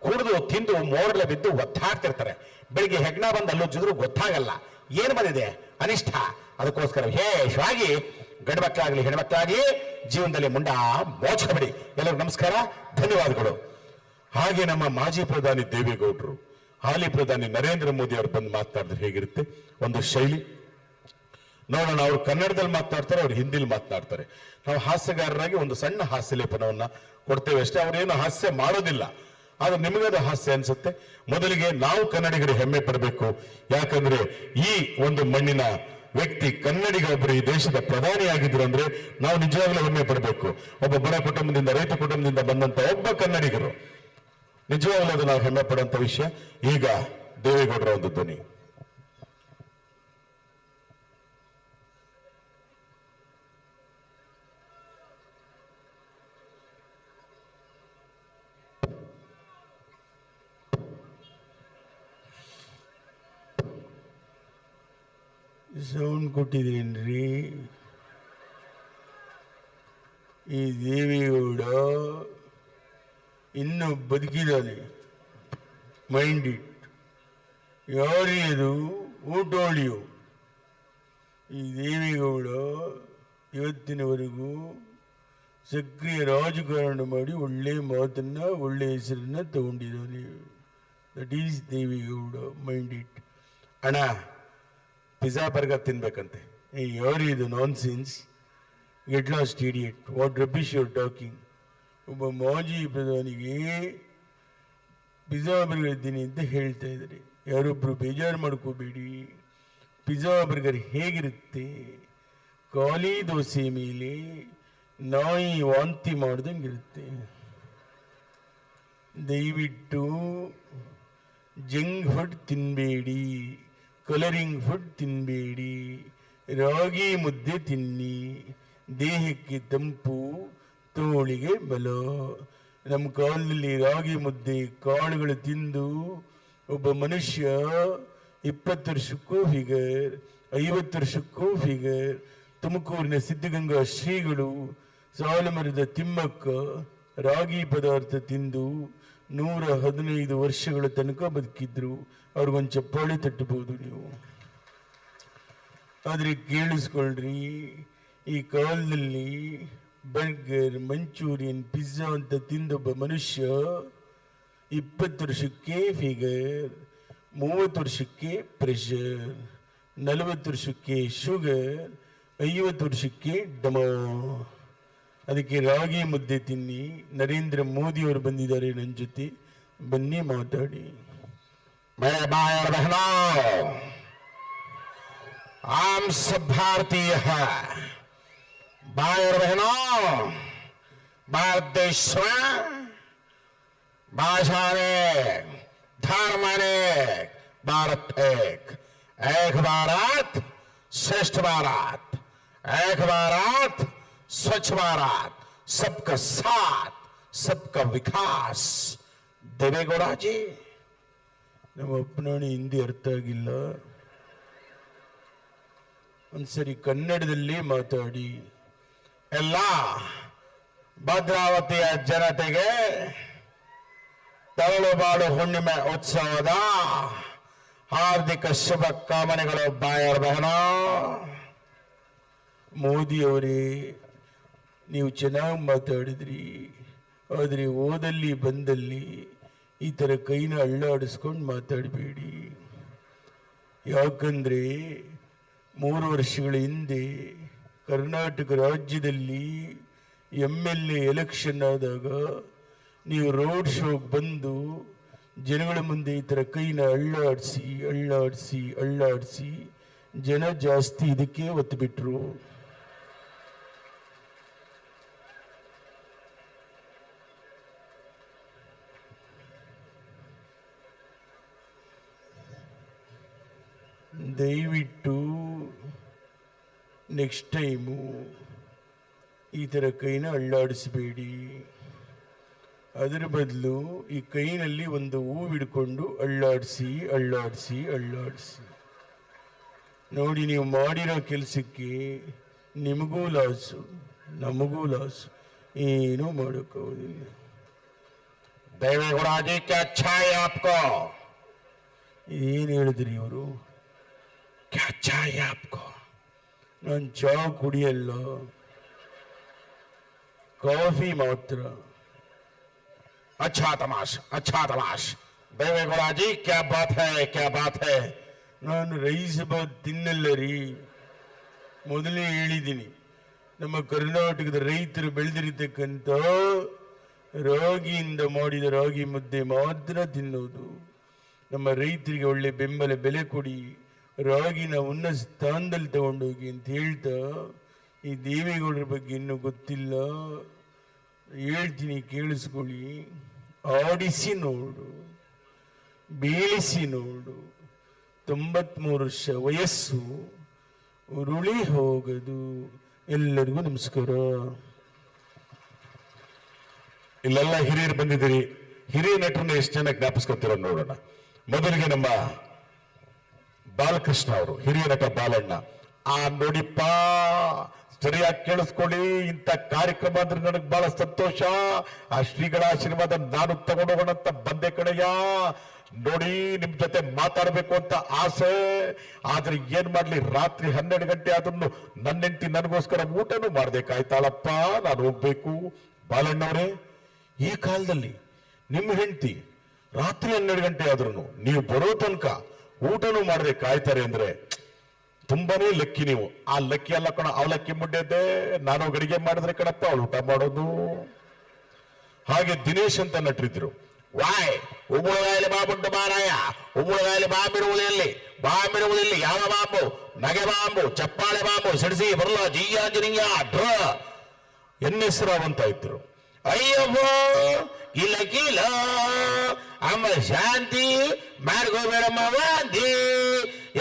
ಕುಡಿದು, ತಿಂದು, ಮೋರ್ಲೆ ಬಿದ್ದು ಒತ್ತಾಡ್ತಿರ್ತಾರೆ ಬೆಳಿಗ್ಗೆ ಹೆಗ್ಣ ಬಂದು ಜಿದ್ರು ಗೊತ್ತಾಗಲ್ಲ. ಏನು ಬಂದಿದೆ? ಅನಿಷ್ಠ. ಅದಕ್ಕೋಸ್ಕರ ವಿಶೇಷವಾಗಿ ಗಂಡ್ಮಕ್ಳಾಗ್ಲಿ ಹೆಣ್ಮಕ್ಳಾಗ್ಲಿ ಜೀವನದಲ್ಲಿ ಮುಂಡ ಮೋಚಕಬೇಡಿ ಎಲ್ಲರಿಗೂ ನಮಸ್ಕಾರ, ಧನ್ಯವಾದಗಳು. ಹಾಗೆ ನಮ್ಮ ಮಾಜಿ ಪ್ರಧಾನಿ ದೇವೇಗೌಡರು, ಹಾಲಿ ಪ್ರಧಾನಿ ನರೇಂದ್ರ ಮೋದಿ ಅವರು ಬಂದು ಮಾತನಾಡಿದ್ರೆ ಹೇಗಿರುತ್ತೆ? ಒಂದು ಶೈಲಿ. ನೋಡೋಣ ಅವರು ಕನ್ನಡದಲ್ಲಿ ಮಾತನಾಡ್ತಾರೆ ಅವ್ರು ಹಿಂದಿಲಿ ಮಾತನಾಡ್ತಾರೆ ನಾವು ಹಾಸ್ಯಗಾರರಾಗಿ ಒಂದು ಸಣ್ಣ ಹಾಸ್ಯ ಲೇಪನವನ್ನ ಕೊಡ್ತೇವೆ ಅಷ್ಟೇ, ಅವ್ರೇನು ಹಾಸ್ಯ ಮಾಡೋದಿಲ್ಲ. ಆದ್ರೆ ನಿಮಗದು ಹಾಸ್ಯ ಅನ್ಸುತ್ತೆ. ಮೊದಲಿಗೆ ನಾವು ಕನ್ನಡಿಗರು ಹೆಮ್ಮೆ ಪಡಬೇಕು. ಯಾಕಂದ್ರೆ ಈ ಒಂದು ಮಣ್ಣಿನ ವ್ಯಕ್ತಿ ಕನ್ನಡಿಗ ಒಬ್ಬರು ಈ ದೇಶದ ಪ್ರಧಾನಿ ಆಗಿದ್ರು ಅಂದ್ರೆ ನಾವು ನಿಜವಾಗ್ಲೂ ಹೆಮ್ಮೆ ಪಡಬೇಕು. ಒಬ್ಬ ಬಡ ಕುಟುಂಬದಿಂದ ರೈತ ಕುಟುಂಬದಿಂದ ಬಂದಂತ ಒಬ್ಬ ಕನ್ನಡಿಗರು. ನಿಜವಾಗ್ಲೂ ಅದು ನಾವು ಹೆಮ್ಮೆ ಪಡುವಂತ ವಿಷಯ. ಈಗ ದೇವೇಗೌಡರ ಒಂದು ಧ್ವನಿ. ಸೌಂಡ್ ಕೊಟ್ಟಿದ್ದೀನ್ರಿ. ಈ ದೇವೇಗೌಡ ಇನ್ನೂ ಬದುಕಿದ್ದಾನೆ. ಮೈಂಡ್ ಇಟ್ ಯಾರು ಅದು ಊಟೋಳಿಯು ಈ ದೇವೇಗೌಡ ಇವತ್ತಿನವರೆಗೂ ಸಕ್ರಿಯ ರಾಜಕಾರಣ ಮಾಡಿ ಒಳ್ಳೆಯ ಮಾತನ್ನು ಒಳ್ಳೆಯ ಹೆಸರನ್ನು ತಗೊಂಡಿದ್ದಾನೆ. That is Deve Gowda mind it ಅಣ್ಣ ಪಿಜ್ಜಾ ಬರ್ಗರ್ ತಿನ್ಬೇಕಂತೆ ಯಾರು ಇದು nonsense get lost idiot what rubbish your talking ಒಬ್ಬ ಮಾಜಿ ಪ್ರಧಾನಿಗೆ ಪಿಜ್ಜಾ ಬರ್ಗರ್ ಇದ್ದೀನಿ ಅಂತ ಹೇಳ್ತಾ ಇದ್ದಾರೆ. ಯಾರೊಬ್ಬರು ಬೇಜಾರು ಮಾಡ್ಕೋಬೇಡಿ. ಪಿಜ್ಜಾ ಬರ್ಗರ್ ಹೇಗಿರುತ್ತೆ? ಖಾಲಿ ದೋಸೆ ಮೇಲೆ ನಾಯಿ ವಾಂತಿ ಮಾಡ್ದಂಗಿರುತ್ತೆ ದಯವಿಟ್ಟು ಜಂಗ್ ಫುಡ್ ತಿನ್ನಬೇಡಿ ಕಲರಿಂಗ್ ಫುಡ್ ತಿನ್ನಬೇಡಿ ರಾಗಿ ಮುದ್ದೆ ತಿನ್ನಿ, ದೇಹಕ್ಕೆ ತಂಪು, ತೋಳಿಗೆ ಬಲ. ನಮ್ಮ ಕಾಲದಲ್ಲಿ ರಾಗಿ ಮುದ್ದೆ ಕಾಳುಗಳು ತಿಂದು ಒಬ್ಬ ಮನುಷ್ಯ ಇಪ್ಪತ್ತು ವರ್ಷಕ್ಕೂ ಫಿಗರ್ ಐವತ್ತು ವರ್ಷಕ್ಕೂ ಫಿಗರ್ ತುಮಕೂರಿನ ಸಿದ್ಧಗಂಗಾ ಶ್ರೀಗಳು ಸಾಲುಮರದ ತಿಮ್ಮಕ್ಕ ರಾಗಿ ಪದಾರ್ಥ ತಿಂದು ನೂರ ಹದಿನೈದು ವರ್ಷಗಳ ತನಕ ಬದುಕಿದ್ರು ಅವ್ರಿಗೊಂದು ಚಪ್ಪಾಳೆ ತಟ್ಟಬಹುದು ನೀವು. ಆದರೆ ಕೇಳಿಸ್ಕೊಳ್ರಿ, ಈ ಕಾಲದಲ್ಲಿ ಬರ್ಗರ್, ಮಂಚೂರಿಯನ್, ಪಿಜ್ಜಾ ಅಂತ ತಿಂದೊಬ್ಬ ಮನುಷ್ಯ ಇಪ್ಪತ್ತು ವರ್ಷಕ್ಕೆ ಫಿಗರ್, ಮೂವತ್ತು ವರ್ಷಕ್ಕೆ ಪ್ರೆಷರ್, ನಲವತ್ತು ವರ್ಷಕ್ಕೆ ಶುಗರ್, ಐವತ್ತು ವರ್ಷಕ್ಕೆ ಡಮ. ಅದಕ್ಕೆ ರಾಗಿ ಮುದ್ದೆ ತಿನ್ನಿ ನರೇಂದ್ರ ಮೋದಿ ಅವರು ಬಂದಿದ್ದಾರೆ ನನ್ನ ಜೊತೆ ಬನ್ನಿ ಮಾತಾಡಿ मेरे भाई और बहनों आम सब भारतीय है भाई और बहनों भारत देश में भाषा ने धर्म ने भारत एक एक भारत श्रेष्ठ भारत एक भारत स्वच्छ भारत सबका साथ सबका विकास देवेगौड़ा जी ನಮ್ಮ ಅಪ್ಪನಾಣಿ ಹಿಂದಿ ಅರ್ಥ ಆಗಿಲ್ಲ ಒಂದ್ಸರಿ ಕನ್ನಡದಲ್ಲಿ ಮಾತಾಡಿ ಎಲ್ಲ ಭದ್ರಾವತಿಯ ಜನತೆಗೆ ತರಳು ಬಾಳು ಹುಣ್ಣಿಮೆ ಉತ್ಸವದ ಹಾರ್ದಿಕ ಶುಭ ಕಾಮನೆಗಳು ಬಾಯರ್ ಬಹನ ಮೋದಿ ಅವರೇ ನೀವು ಚೆನ್ನಾಗಿ ಮಾತಾಡಿದ್ರಿ, ಆದರೆ ಓದಲ್ಲಿ ಬಂದಲ್ಲಿ ಈ ಥರ ಕೈನ ಅಳ್ಳಾಡಿಸ್ಕೊಂಡು ಮಾತಾಡಬೇಡಿ. ಯಾಕಂದರೆ ಮೂರು ವರ್ಷಗಳ ಹಿಂದೆ ಕರ್ನಾಟಕ ರಾಜ್ಯದಲ್ಲಿ ಎಂ ಎಲ್ ಎ ಎಲೆಕ್ಷನ್ ಆದಾಗ ನೀವು ರೋಡ್ ಶೋಗೆ ಬಂದು ಜನಗಳ ಮುಂದೆ ಈ ಥರ ಕೈನ ಅಳ್ಳಾಡಿಸಿ ಅಳ್ಳಾಡಿಸಿ ಅಳ್ಳಾಡಿಸಿ ಜನ ಜಾಸ್ತಿ ಇದಕ್ಕೆ ಒತ್ತು ಬಿಟ್ರು ದಯವಿಟ್ಟು ನೆಕ್ಸ್ಟ್ ಟೈಮು ಈ ಥರ ಕೈನ ಅಳ್ಳಾಡಿಸಬೇಡಿ. ಅದರ ಬದಲು ಈ ಕೈನಲ್ಲಿ ಒಂದು ಹೂವಿಡ್ಕೊಂಡು ಅಳ್ಳಾಡಿಸಿ ಅಳ್ಳಾಡಿಸಿ ಅಳ್ಳಾಡಿಸಿ. ನೋಡಿ ನೀವು ಮಾಡಿರೋ ಕೆಲಸಕ್ಕೆ ನಿಮಗೂ ಲಾಸು ನಮಗೂ ಲಾಸು ಏನೂ ಮಾಡೋಕ್ಕಾಗೋದಿಲ್ಲ ದೇವೇಗೌಡ ಆದಿತ್ಯ ಛಾಯ್ ಆಪ್ಕೋ ಏನು ಹೇಳಿದ್ರಿ ಇವರು? ಕ್ಯಾ ಚಾಯ್ ಆಪ್ಕೋ ನಾನು ಚಾ ಕುಡಿಯಲ್ಲ ಕಾಫಿ ಮಾತ್ರ अच्छा तमाश अच्छा तमाश देवेगौड़ा जी क्या बात है क्या बात है ನಾನು ರೈಸ್ ಬಾತ್ ತಿನ್ನಲ್ಲ ರೀ ಮೊದಲೇ ಹೇಳಿದ್ದೀನಿ ನಮ್ಮ ಕರ್ನಾಟಕದ ರೈತರು ಬೆಳೆದಿರತಕ್ಕಂಥ ರಾಗಿಯಿಂದ ಮಾಡಿದ ರಾಗಿ ಮುದ್ದೆ ಮಾತ್ರ ತಿನ್ನೋದು ನಮ್ಮ ರೈತರಿಗೆ ಒಳ್ಳೆ ಬೆಂಬಲ ಬೆಲೆ ಕೊಡಿ ರಾಗಿನ ಉನ್ನತ ಸ್ಥಾನದಲ್ಲಿ ತಗೊಂಡೋಗಿ ಅಂತ ಹೇಳ್ತಾ, ಈ ದೇವೇಗೌಡರ ಬಗ್ಗೆ ಇನ್ನೂ ಗೊತ್ತಿಲ್ಲ. ಹೇಳ್ತೀನಿ, ಕೇಳಿಸ್ಕೊಳ್ಳಿ. ಆಡಿಸಿ ನೋಡು ಬೀಳಿಸಿ ನೋಡು. ತೊಂಬತ್ಮೂರು ವರ್ಷ ವಯಸ್ಸು, ಉರುಳಿ ಹೋಗದು. ಎಲ್ಲರಿಗೂ ನಮಸ್ಕಾರ. ಇಲ್ಲೆಲ್ಲ ಹಿರಿಯರು ಬಂದಿದ್ದೀರಿ. ಹಿರಿಯ ನಟರನ್ನ ಎಷ್ಟು ಜನ ಜ್ಞಾಪಿಸ್ಕೊತಿರೋ ನೋಡೋಣ. ಮೊದಲಿಗೆ ನಮ್ಮ ಬಾಲಕೃಷ್ಣ ಅವರು, ಹಿರಿಯ ನಟ ಬಾಲಣ್ಣ. ಆ ನೋಡಿಪ್ಪ, ಸರಿಯಾಗಿ ಕೇಳಿಸ್ಕೊಳ್ಳಿ, ಇಂಥ ಕಾರ್ಯಕ್ರಮ ಅಂದ್ರೆ ನನಗೆ ಬಹಳ ಸಂತೋಷ. ಆ ಶ್ರೀಗಳ ಆಶೀರ್ವಾದ ನಾನು ತಗೊಂಡೋಗೋಣ ಅಂತ ಬಂದೆ ಕಡೆಯ ನೋಡಿ, ನಿಮ್ ಜೊತೆ ಮಾತಾಡಬೇಕು ಅಂತ ಆಸೆ. ಆದ್ರೆ ಏನ್ ಮಾಡ್ಲಿ, ರಾತ್ರಿ ಹನ್ನೆರಡು ಗಂಟೆ ಆದ್ರೂ ನನ್ನ ಹೆಂಡತಿ ನನಗೋಸ್ಕರ ಊಟನೂ ಮಾಡ್ಬೇಕಾಯ್ತಾಳಪ್ಪ ನಾನು ಹೋಗ್ಬೇಕು. ಬಾಲಣ್ಣವ್ರೆ, ಈ ಕಾಲದಲ್ಲಿ ನಿಮ್ಮ ಹೆಂಡತಿ ರಾತ್ರಿ ಹನ್ನೆರಡು ಗಂಟೆ ಆದ್ರೂ ನೀವು ಬರೋ ತನಕ ಊಟನೂ ಮಾಡದೆ ಕಾಯ್ತಾರೆ ಅಂದ್ರೆ ತುಂಬಾನೇ ಲಕ್ಕಿ ನೀವು. ಆ ಲಕ್ಕಿ ಅಲ್ಲ ಕಣ ಅವಲಕ್ಕಿ ಮುಡ್ಡೆದ್ದೆ ನಾನು ಗಡಿಗೆ ಮಾಡಿದ್ರೆ ಕಣಪ್ಪ, ಅವಳು ಊಟ ಮಾಡೋದು. ಹಾಗೆ ದಿನೇಶ್ ಅಂತ ನಟರಿದ್ರು. ವಾಯ್ ಉಗುಳಗಾಯಲಿ ಬಾಂಬುಂಟು ಮಾರಾಯ ಉಗುಳಗಾಯಲಿ ಬಾಂಬಿರುವುದಿಲ್ಲಿ ಬಾಂಬಿರುವುದಿಲ್ಲಿ ಯಾವ ಬಾಂಬು? ನಗೆ ಬಾಂಬು, ಚಪ್ಪಾಳೆ ಬಾಂಬು, ಸಿಡಿಸಿ, ಬರಲ ಜಿಯ್ಯಾಜಿನಿಯ ಡ್ರ. ಎನ್ ಎಸ್ ರಾವ್ ಇದ್ರು. ಇಲ್ಲ ಕೀಲ ಅಮ್ಮ ಶಾಂತಿ ಮಾಡ್ಕೋಬೇಡಮ್ಮ ವಾಂತಿ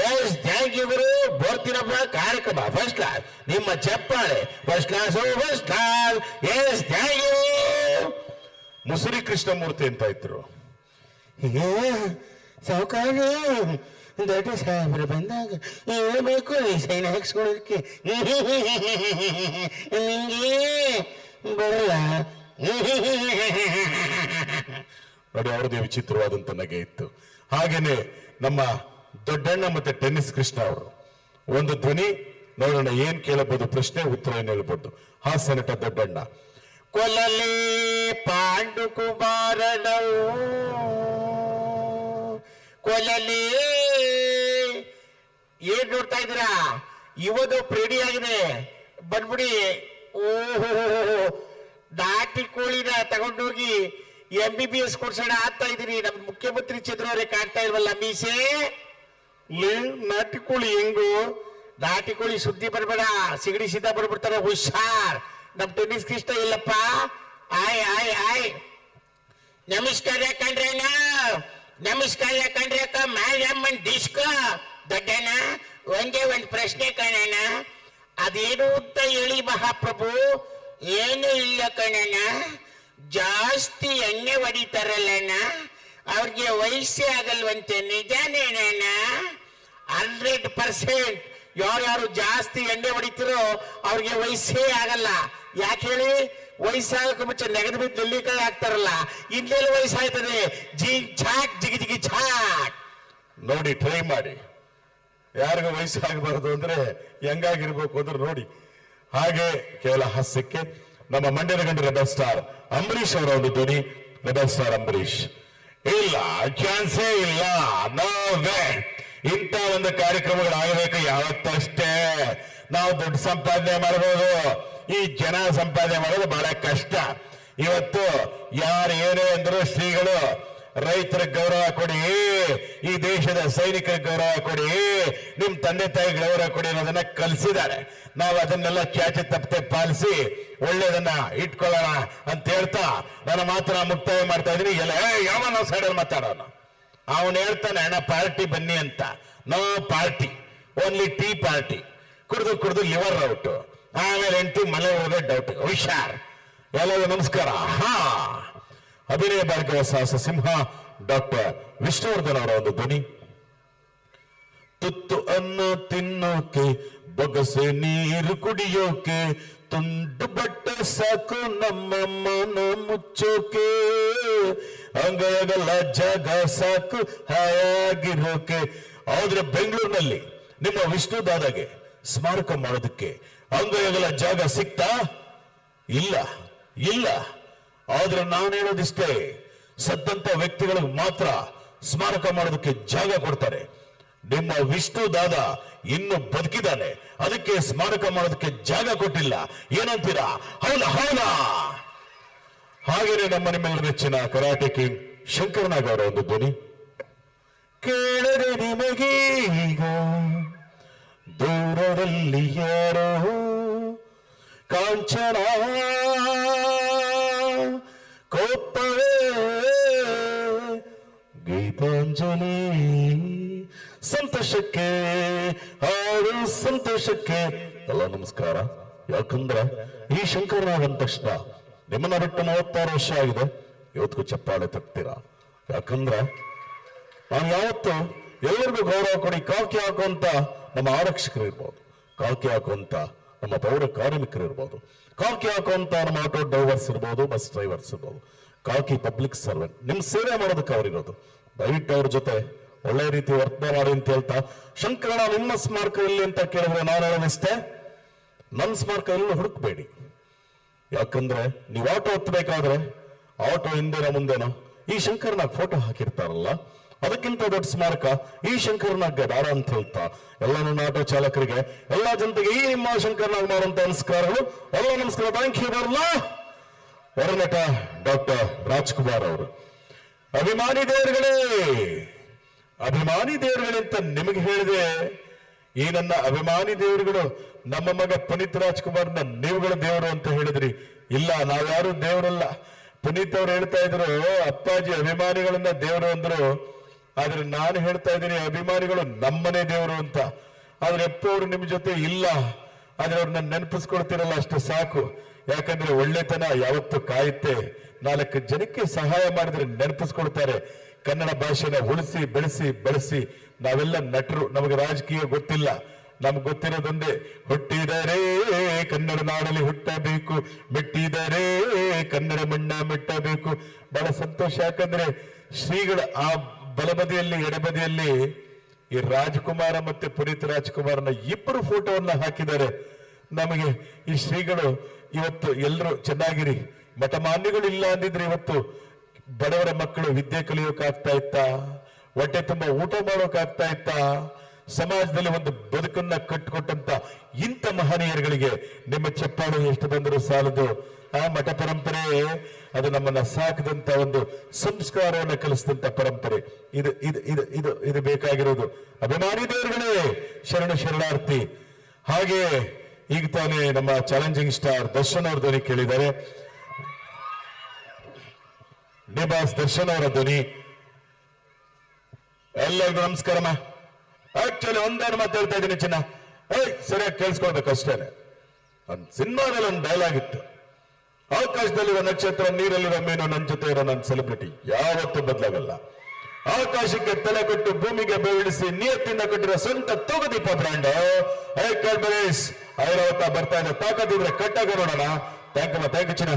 ಎಸ್ ಥ್ಯಾಂಕ್ ಯು ಗುರು ಬರ್ತೀನಪ್ಪ ಕಾರ್ಯಕ್ರಮ ಫಸ್ಟ್ ಕ್ಲಾಸ್ ನಿಮ್ಮ ಚಪ್ಪಾಳೆ first class first class yes thank you Musuri Krishnamurthy ಅಂತ ಇದ್ರು. ಸಾವುಕಾರ ದೊಡ್ಡ ಸಾಹೇಬ್ರು ಬಂದಾಗ ಹೇಳ್ಬೇಕು ಈ ಸೈನ್ ಹಾಕ್ಸ್ಕೊಳ್ಳೋದಕ್ಕೆ [LAUGHS] ನಿಂಗೆ ಬರಲ್ಲ. ನೋಡಿ ಅವ್ರದೇ ವಿಚಿತ್ರವಾದಂತ ನಗೆ ಇತ್ತು. ಹಾಗೇನೆ ನಮ್ಮ ದೊಡ್ಡಣ್ಣ ಮತ್ತೆ ಟೆನ್ನಿಸ್ ಕೃಷ್ಣ ಅವರು. ಒಂದು ಧ್ವನಿ, ನೋಡೋಣ ಏನ್ ಕೇಳಬಹುದು, ಪ್ರಶ್ನೆ, ಉತ್ತರ ಏನ್ ಹೇಳ್ಬೋದು. ನಟ ದೊಡ್ಡಣ್ಣ. ಕೊಲಲಿ ಪಾಂಡು ಕುಮಾರನವು ಕೊಲಲಿ, ಏನ್ ನೋಡ್ತಾ ಇದ್ದೀರಾ? ಇವತ್ತು ಪ್ರೇಡಿ ಆಗಿದೆ ಬಂದ್ಬಿಡಿ. ಓಹೋ ನಾಟಿ ಕೋಳಿನ ತಗೊಂಡೋಗಿ ಎಂ ಬಿ ಬಿ ಎಸ್ ಕೊಡ್ಸೋಣ ಆಗ್ತಾ ಇದೀನಿ ನಮ್ಮ ಮುಖ್ಯಮಂತ್ರಿ ಚಂದ್ರವರೇ ಕಾಣ್ತಾ ಇಲ್ವಲ್ಲ ಮೀಸೆ? ನಾಟಿ ಕೋಳಿ ಹೆಂಗು? ದಾಟಿ ಕೋಳಿ ಸುದ್ದಿ ಬರ್ಬೇಡ. ಸಿಗಡಿ ಸಿದ್ಧ ಬರ್ಬಿಡ್ತಾರೆ ಹುಷಾರ್. ನಮ್ ಟೆನ್ನಿಸ್ ಕೃಷ್ಣ ಇಲ್ಲಪ್ಪ. ಆಯ್ ಆಯ್ ಆಯ್. ನಮಸ್ಕಾರ ಕಣ್ರಣ್ಣ ನಮಸ್ಕಾರ ಕಣ್ರಕ್ಕ ಮ್ಯಾಲಮ್ಮನ್ ಡಿಸ್ಕ. ದೊಡ್ಡಣ್ಣ ಒಂದೇ ಒಂದು ಪ್ರಶ್ನೆ ಕಾಣೋಣ ಅದೇನು ಅಂತ ಹೇಳಿ ಮಹಾಪ್ರಭು? ಏನು ಇಲ್ಲ ಕಣನ ಜಾಸ್ತಿ ಎಣ್ಣೆ ಹೊಡಿತಾರಲ್ಲಣ್ಣ. ಅವ್ರಿಗೆ ವಯಸ್ಸೇ ಆಗಲ್ವಂತೆ. ನಿಜಾನೇನಣ್ಣ? ಹಂಡ್ರೆಡ್ ಪರ್ಸೆಂಟ್ ಯಾರ್ಯಾರು ಜಾಸ್ತಿ ಎಣ್ಣೆ ಹೊಡಿತಿರೋ ಅವ್ರಿಗೆ ವಯಸ್ಸೇ ಆಗಲ್ಲ. ಯಾಕೆ ಹೇಳಿ? ವಯಸ್ಸಾಗಕ್ಕೆ ಮುಂಚೆ ನೆಗದು ಬಿದ್ದು ನೆಲ್ಲಿಕಾಯಿ ಹಾಕ್ತಾರಲ್ಲ. ಇನ್ನೆಲ್ಲ ವಯಸ್ಸಾಯ್ತದೆ? ಜಿ ಛಾಕ್ ಜಿಗಿ ಜಿಗಿ ಛಾಕ್ ನೋಡಿ ಟ್ರೈ ಮಾಡಿ. ಯಾರಿಗೂ ವಯಸ್ಸಾಗಬಾರದು ಅಂದ್ರೆ ಹೆಂಗಾಗಿರ್ಬೇಕು ಅಂದ್ರೆ ನೋಡಿ. ಹಾಗೆ ಕೇವಲ ಹಾಸ್ಯಕ್ಕೆ ನಮ್ಮ ಮಂಡ್ಯದ ಗಂಡ ರೆಬಲ್ ಸ್ಟಾರ್ ಅಂಬರೀಷ್ ಅವರ ಒಂದು ಧ್ವನಿ ರೆಬಲ್ ಸ್ಟಾರ್ ಅಂಬರೀಷ್. ಇಲ್ಲ ಚಾನ್ಸೇ ಇಲ್ಲ ನೋ ವೇ ಇಂಥ ಒಂದು ಕಾರ್ಯಕ್ರಮಗಳು ಆಗಬೇಕು ಯಾವತ್ತಷ್ಟೇ. ನಾವು ದುಡ್ಡು ಸಂಪಾದನೆ ಮಾಡಬಹುದು ಈ ಜನ ಸಂಪಾದನೆ ಮಾಡೋದು ಬಹಳ ಕಷ್ಟ. ಇವತ್ತು ಯಾರು ಏನೇ ಅಂದ್ರು ಶ್ರೀಗಳು ರೈತರ ಗೌರವ ಕೊಡಿ, ಈ ದೇಶದ ಸೈನಿಕರ ಗೌರವ ಕೊಡಿ, ನಿಮ್ ತಂದೆ ತಾಯಿ ಗೌರವ ಕೊಡಿ ಅನ್ನೋದನ್ನ ಕಲಿಸಿದ್ದಾರೆ. ನಾವು ಅದನ್ನೆಲ್ಲ ಚಾಚೆ ತಪ್ಪದೆ ಪಾಲಿಸಿ ಒಳ್ಳೇದನ್ನ ಇಟ್ಕೊಳ್ಳೋಣ ಅಂತ ಹೇಳ್ತಾ ನನ್ನ ಮಾತ್ರ ಮುಕ್ತಾಯ ಮಾಡ್ತಾ ಇದೀನಿ ಎಲ್ಲ ಯಾವ ನಾವು ಸೈಡಲ್ಲಿ ಮಾತಾಡೋಣ ಅವನು ಹೇಳ್ತಾನೆ, ಅಣ್ಣ, ಪಾರ್ಟಿ ಬನ್ನಿ ಅಂತ. No party only tea party ಕುಡಿದು ಕುಡಿದು ಲಿವರ್ ಔಟ್ ಆಮೇಲೆ ಎಂಟಿ ಮಲೆ ಹೋದ್ರೆ ಡೌಟ್ ಹುಷಾರ್. ಎಲ್ಲರಿಗೂ ನಮಸ್ಕಾರ. ಹಾ. ಅಭಿನಯ ಭಾಗ್ಯ ಸಾಹಸ ಸಿಂಹ ಡಾಕ್ಟರ್ ವಿಷ್ಣುವರ್ಧನ್ ಅವರ ಒಂದು ಧ್ವನಿ. ತುತ್ತು ಅನ್ನ ತಿನ್ನೋಕೆ, ಬೊಗಸೆ ನೀರು ಕುಡಿಯೋಕೆ, ತುಂಡು ಬಟ್ಟೆ ಸಾಕು ನಮ್ಮ ಮುಚ್ಚೋಕೆ ಅಂಗೈಗಲ್ಲ ಜಾಗ ಸಾಕು ಹಾಯಾಗಿರೋಕೆ ಆದ್ರೆ ಬೆಂಗಳೂರಿನಲ್ಲಿ ನಿಮ್ಮ ವಿಷ್ಣು ದಾದಾಗೆ ಸ್ಮಾರಕ ಮಾಡೋದಕ್ಕೆ ಅಂಗಯಗಳ ಜಾಗ ಸಿಕ್ತಾ ಇಲ್ಲ ಇಲ್ಲ. ಆದ್ರೆ ನಾನು ಹೇಳೋದಿಷ್ಟೇ, ಸತ್ತಂತ ವ್ಯಕ್ತಿಗಳಿಗೆ ಮಾತ್ರ ಸ್ಮಾರಕ ಮಾಡೋದಕ್ಕೆ ಜಾಗ ಕೊಡ್ತಾರೆ. ನಿಮ್ಮ ವಿಷ್ಣು ದಾದ ಇನ್ನು ಬದುಕಿದ್ದಾನೆ, ಅದಕ್ಕೆ ಸ್ಮಾರಕ ಮಾಡೋದಕ್ಕೆ ಜಾಗ ಕೊಟ್ಟಿಲ್ಲ. ಏನಂತೀರಾ? ಹೌದಾ ಹೌದಾ? ಹಾಗೇನೆ ನಮ್ಮ ನಿಮ್ಮೆಲ್ಲರ ನೆಚ್ಚಿನ ಕರಾಟೆ ಕಿಂಗ್ ಶಂಕರನಾಗ್ ಅವರ ಒಂದು ಧ್ವನಿ. ಕೇಳರೆ ಈಗ ದೂರದಲ್ಲಿ ಯಾರೋ? ಕಾಂಚನ ಸಂತೋಷಕ್ಕೆ, ಹಾಡು ಸಂತೋಷಕ್ಕೆ. ಎಲ್ಲ ನಮಸ್ಕಾರ. ಯಾಕಂದ್ರೆ ಈ ಅಂದ ತಕ್ಷಣ ನಿಮ್ಮನ್ನ ಬಿಟ್ಟು ಮೂವತ್ತಾರು ವರ್ಷ ಆಗಿದೆ. ಇವತ್ತಿಗೂ ಚಪ್ಪಾಳೆ ತಗ್ತೀರಾ ಯಾಕಂದ್ರೆ ನಾನು ಯಾವತ್ತು ಎಲ್ಲರಿಗೂ ಗೌರವ ಕೊಡಿ, ಕಾಕಿ ಹಾಕುವಂತ ನಮ್ಮ ಆರಕ್ಷಕರು ಇರ್ಬೋದು ಕಾಕಿ ಹಾಕುವಂತ ನಮ್ಮ ಪೌರ ಕಾರ್ಮಿಕರು ಇರ್ಬೋದು ಕಾಕಿ ಹಾಕುವಂತ ನಮ್ಮ ಆಟೋ ಡ್ರೈವರ್ಸ್ ಇರ್ಬೋದು, ಬಸ್ ಡ್ರೈವರ್ಸ್ ಇರ್ಬೋದು. Khaki public servant. ನಿಮ್ ಸೇವೆ ಮಾಡೋದಕ್ಕೆ ಅವ್ರಿಗೋದು ದಯವಿಟ್ಟು ಅವ್ರ ಜೊತೆ ಒಳ್ಳೆ ರೀತಿ ವರ್ತನೆ ಮಾಡಿ ಅಂತ ಹೇಳ್ತಾ ಶಂಕರಣ ನಿಮ್ಮ ಸ್ಮಾರಕ ಎಲ್ಲಿ ಅಂತ ಕೇಳಿದ್ರೆ ನಾನು ಹೇಳೋದಿಷ್ಟೇ ನನ್ನ ಸ್ಮಾರಕ ಎಲ್ಲೂ ಹುಡುಕ್ಬೇಡಿ. ಯಾಕಂದ್ರೆ ನೀವು ಆಟೋ ಹತ್ತಬೇಕಾದ್ರೆ ಆಟೋ ಹಿಂದೆನೋ ಮುಂದೆನೋ, ಈ ಶಂಕರ್ನ ಫೋಟೋ ಹಾಕಿರ್ತಾರಲ್ಲ, ಅದಕ್ಕಿಂತ ದೊಡ್ಡ ಸ್ಮಾರಕ ಈ ಶಂಕರನಾಗ್ ಗದಾರ ಅಂತ ಹೇಳ್ತಾ ಎಲ್ಲ ನನ್ನ ಆಟೋ ಚಾಲಕರಿಗೆ, ಎಲ್ಲಾ ಜನತೆಗೆ ಈ ನಿಮ್ಮ ಶಂಕರನಾಗ್ ಮಾಡುವಂತ ನಮಸ್ಕಾರಗಳು. ಎಲ್ಲ ನಮಸ್ಕಾರ ಥ್ಯಾಂಕ್ ಯು ಬರಲ್ಲ ಹೊರನಟ ಡಾಕ್ಟರ್ ರಾಜ್ಕುಮಾರ್ ಅವರು. ಅಭಿಮಾನಿ ದೇವರುಗಳೇ ಅಭಿಮಾನಿ ದೇವರುಗಳಂತ ನಿಮಗೆ ಹೇಳಿದೆ, ಈ ನನ್ನ ಅಭಿಮಾನಿ ದೇವರುಗಳು, ನಮ್ಮ ಮಗ ಪುನೀತ್ ರಾಜ್ಕುಮಾರ್ನ ನೀವುಗಳ ದೇವರು ಅಂತ ಹೇಳಿದ್ರಿ. ಇಲ್ಲ ನಾವ್ಯಾರು ದೇವರಲ್ಲ. ಪುನೀತ್ ಅವ್ರು ಹೇಳ್ತಾ ಇದ್ರು, ಅಪ್ಪಾಜಿ ಅಭಿಮಾನಿಗಳನ್ನ ದೇವರು ಅಂದ್ರು. ಆದ್ರೆ ನಾನು ಹೇಳ್ತಾ ಇದ್ದೀನಿ, ಅಭಿಮಾನಿಗಳು ನಮ್ಮನೆ ದೇವರು ಅಂತ. ಆದ್ರೆ ಎಪ್ಪ ಅವರು ನಿಮ್ ಜೊತೆ ಇಲ್ಲ. ಆದ್ರೆ ಅವ್ರನ್ನ ನೆನಪಿಸ್ಕೊಳ್ತಿರಲ್ಲ ಅಷ್ಟು ಸಾಕು. ಯಾಕಂದ್ರೆ ಒಳ್ಳೆತನ ಯಾವತ್ತು ಕಾಯುತ್ತೆ. ನಾಲ್ಕು ಜನಕ್ಕೆ ಸಹಾಯ ಮಾಡಿದ್ರೆ ನೆನಪಿಸ್ಕೊಳ್ತಾರೆ ಕನ್ನಡ ಭಾಷೆನ ಉಳಿಸಿ, ಬೆಳೆಸಿ ಬೆಳೆಸಿ, ನಾವೆಲ್ಲ ನಟರು. ನಮಗೆ ರಾಜಕೀಯ ಗೊತ್ತಿಲ್ಲ. ನಮ್ಗೆ ಗೊತ್ತಿರೋದೊಂದೇ, ಹುಟ್ಟಿದರೆ ಕನ್ನಡ ನಾಡಲ್ಲಿ ಹುಟ್ಟಬೇಕು, ಮೆಟ್ಟಿದರೆ ಕನ್ನಡ ಮಣ್ಣ ಮೆಟ್ಟಬೇಕು. ಬಹಳ ಸಂತೋಷ. ಯಾಕಂದ್ರೆ ಶ್ರೀಗಳ ಆ ಬಲಬದಿಯಲ್ಲಿ, ಎಡಬದಿಯಲ್ಲಿ ಈ ರಾಜ್ಕುಮಾರ ಮತ್ತೆ ಪುನೀತ್ ರಾಜ್ಕುಮಾರನ ಇಬ್ಬರು ಫೋಟೋವನ್ನ ಹಾಕಿದ್ದಾರೆ. ನಮಗೆ ಈ ಶ್ರೀಗಳು ಇವತ್ತು ಎಲ್ಲರೂ ಚೆನ್ನಾಗಿರಿ. ಮಠಮಾನ್ಯಗಳು ಇಲ್ಲ ಅಂದಿದ್ರೆ ಇವತ್ತು ಬಡವರ ಮಕ್ಕಳು ವಿದ್ಯೆ ಕಲಿಯೋಕಾಗ್ತಾ ಇತ್ತ, ಹೊಟ್ಟೆ ತುಂಬ ಊಟ ಮಾಡೋಕಾಗ್ತಾ ಇತ್ತ, ಸಮಾಜದಲ್ಲಿ ಒಂದು ಬದುಕನ್ನ ಕಟ್ಟಿಕೊಟ್ಟಂತ ಇಂಥ ಮಹನೀಯರುಗಳಿಗೆ ನಿಮ್ಮ ಚಪ್ಪಾಳೆ ಎಷ್ಟು ಬಂದರೂ ಸಾಲದು. ಆ ಮಠ ಪರಂಪರೆ, ಅದು ನಮ್ಮನ್ನ ಸಾಕಿದಂತ ಒಂದು ಸಂಸ್ಕಾರವನ್ನು ಕಲಿಸಿದಂತ ಪರಂಪರೆ. ಇದು ಇದು ಇದು ಇದು ಇದು ಬೇಕಾಗಿರೋದು. ಅಭಿಮಾನಿ ದೇವರುಗಳೇ, ಶರಣ ಶರಣಾರ್ಥಿ. ಹಾಗೆ ಈಗ ತಾನೇ ನಮ್ಮ ಚಾಲೆಂಜಿಂಗ್ ಸ್ಟಾರ್ ದರ್ಶನ್ ಅವ್ರ ಕೇಳಿದ್ದಾರೆ. ಡಿಬಾಸ್ ದರ್ಶನ್ ಅವರ ಧ್ವನಿ. ಎಲ್ಲರಿಗೂ ನಮಸ್ಕಾರಮ್ಮ ಆಕ್ಚುಲಿ ಒಂದೇನು ಮಾತಾಡ್ತಾ ಇದ್ದೀನಿ ಚಿನ್ನ. ಏಯ್, ಸರಿಯಾಗಿ ಕೇಳಿಸ್ಕೊಳ್ಬೇಕು ಅಷ್ಟೇನೆ ಒಂದು ಸಿನಿಮಾದಲ್ಲಿ ಒಂದು ಡೈಲಾಗ್ ಇತ್ತು. ಆಕಾಶದಲ್ಲಿರೋ ನಕ್ಷತ್ರ ನೀರಲ್ಲಿರೋ ಮೀನು ನನ್ನ ಜೊತೆ ಇರೋ ನನ್ನ ಸೆಲೆಬ್ರಿಟಿ ಯಾವತ್ತೂ ಬದಲಾಗಲ್ಲ. ಆಕಾಶಕ್ಕೆ ತಲೆ ಕೊಟ್ಟು ಭೂಮಿಗೆ ಬೇಡಿಸಿ ನಿಯತ್ತಿಂದ ಕಟ್ಟಿರೋ ಸ್ವಂತ ತೂಗದೀಪ ಬ್ರ್ಯಾಂಡ್ ಐ ಐರಾವತ ಬರ್ತಾ ಇದೆ. ತಾಕತ್ತಿದ್ರೆ ಕಟ್ಟಾಗ ನೋಡೋಣ. ಥ್ಯಾಂಕ್ ಯು ಥ್ಯಾಂಕ್ ಯು ಚಿನ್ನ.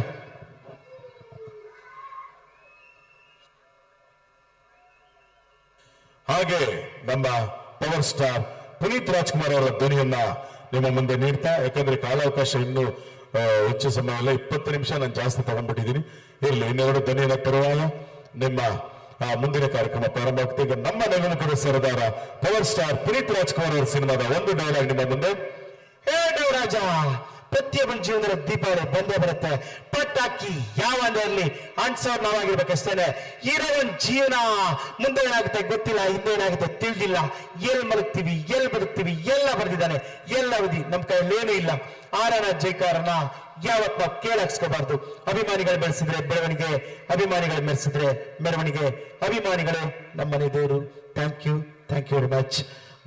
ಹಾಗೆ ನಮ್ಮ ಪವರ್ ಸ್ಟಾರ್ ಪುನೀತ್ ರಾಜ್ಕುಮಾರ್ ಅವರ ಧ್ವನಿಯನ್ನ ನಿಮ್ಮ ಮುಂದೆ ನೀಡ್ತಾ, ಯಾಕಂದ್ರೆ ಕಾಲಾವಕಾಶ ಇನ್ನು ಹೆಚ್ಚು ಸಮಯ ಅಲ್ಲ ಇಪ್ಪತ್ತು ನಿಮಿಷ ನಾನು ಜಾಸ್ತಿ ತಗೊಂಡ್ಬಿಟ್ಟಿದ್ದೀನಿ. ಇರ್ಲಿ, ಇನ್ನೆರಡು ಧ್ವನಿಯನ್ನ ತರುವಾಯ ನಿಮ್ಮ ಮುಂದಿನ ಕಾರ್ಯಕ್ರಮ ಪ್ರಾರಂಭ ನಮ್ಮ ನಗಮುಖದ ಸರದಾರ, ಪವರ್ ಸ್ಟಾರ್ ಪುನೀತ್ ರಾಜ್ಕುಮಾರ್ ಅವರ ಸಿನಿಮಾದ ಒಂದು ಡೈಲಾಗ್ ನಿಮ್ಮ ಮುಂದೆ. ಹೇ ದೇವರಾಜ ಪ್ರತಿಯೊಬ್ಬನ ಜೀವನದ ದೀಪಾವಳಿ ಬಂದೇ ಬರುತ್ತೆ. ಪಟಾಕಿ ಯಾವ ಅಂದ್ರಲ್ಲಿ ಅನ್ಸೋರ್ ನಾವಾಗಿರ್ಬೇಕಷ್ಟೇನೆ ಇರೋ ಒಂದ್ ಜೀವನ ಮುಂದೆ ಏನಾಗುತ್ತೆ ಗೊತ್ತಿಲ್ಲ ಹಿಂದೆ ಏನಾಗುತ್ತೆ ತಿಳಿದಿಲ್ಲ. ಎಲ್ ಮಲಗ್ತೀವಿ ಎಲ್ ಬದುಕ್ತೀವಿ, ಎಲ್ಲ ಬರ್ದಿದ್ದಾನೆ. ಎಲ್ಲ ಅವಧಿ ನಮ್ ಕೈಯಲ್ಲಿ ಏನೂ ಇಲ್ಲ. ಆರನ ಜೈಕಾರನ ನಾವು ಕೇಳಕ್ಸ್ಕೋಬಾರ್ದು. ಅಭಿಮಾನಿಗಳು ಬೆಳೆಸಿದ್ರೆ ಬೆಳವಣಿಗೆ, ಅಭಿಮಾನಿಗಳು ಮೆರೆಸಿದ್ರೆ ಮೆರವಣಿಗೆ. ಅಭಿಮಾನಿಗಳೇ ನಮ್ಮನೆ ದೇವರು. Thank you thank you very much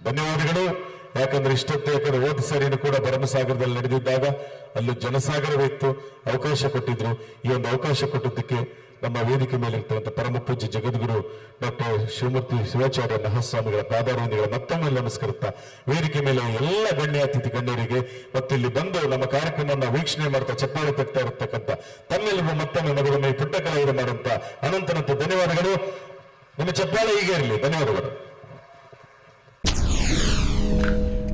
ಧನ್ಯವಾದಗಳು. ಯಾಕಂದ್ರೆ ಇಷ್ಟೊತ್ತು ಯಾಕಂದ್ರೆ ಹೋದ ಸರಿನೂ ಕೂಡ ಭರಮಸಾಗರದಲ್ಲಿ ನಡೆದಿದ್ದಾಗ ಅಲ್ಲಿ ಜನಸಾಗರವೇ ಇತ್ತು. ಅವಕಾಶ ಕೊಟ್ಟಿದ್ರು. ಈ ಒಂದು ಅವಕಾಶ ಕೊಟ್ಟಿದ್ದಕ್ಕೆ ನಮ್ಮ ವೇದಿಕೆ ಮೇಲೆ ಇರ್ತಕ್ಕಂಥ ಪರಮ ಪೂಜ್ಯ ಜಗದ್ಗುರು ಡಾಕ್ಟರ್ ಶಿವಮೂರ್ತಿ ಶಿವಾಚಾರ್ಯ ಮಹಾಸ್ವಾಮಿಗಳ ಪಾದಾರವಿಂದಗಳ ಮತ್ತೊಮ್ಮೆ ನಮಸ್ಕರಿಸ್ತಾ ವೇದಿಕೆ ಮೇಲೆ ಎಲ್ಲ ಗಣ್ಯ ಅತಿಥಿ ಗಣ್ಯರಿಗೆ ಮತ್ತು ಇಲ್ಲಿ ಬಂದು ನಮ್ಮ ಕಾರ್ಯಕ್ರಮವನ್ನು ವೀಕ್ಷಣೆ ಮಾಡ್ತಾ ಚಪ್ಪಾಳೆ ತಗ್ತಾ ಇರತಕ್ಕಂಥ ತಮ್ಮೆಲ್ಲರಿಗೂ ಮತ್ತೊಮ್ಮೆ ಮಗದೊಮ್ಮೆ ಪುಟ್ಟ ಕಲಾವಿದ ಮಾಡುವಂತ ಅನಂತನಂತ ಧನ್ಯವಾದಗಳು. ನಿಮ್ಮ ಚಪ್ಪಾಳೆ ಹೀಗೆ ಇರಲಿ. ಧನ್ಯವಾದಗಳು.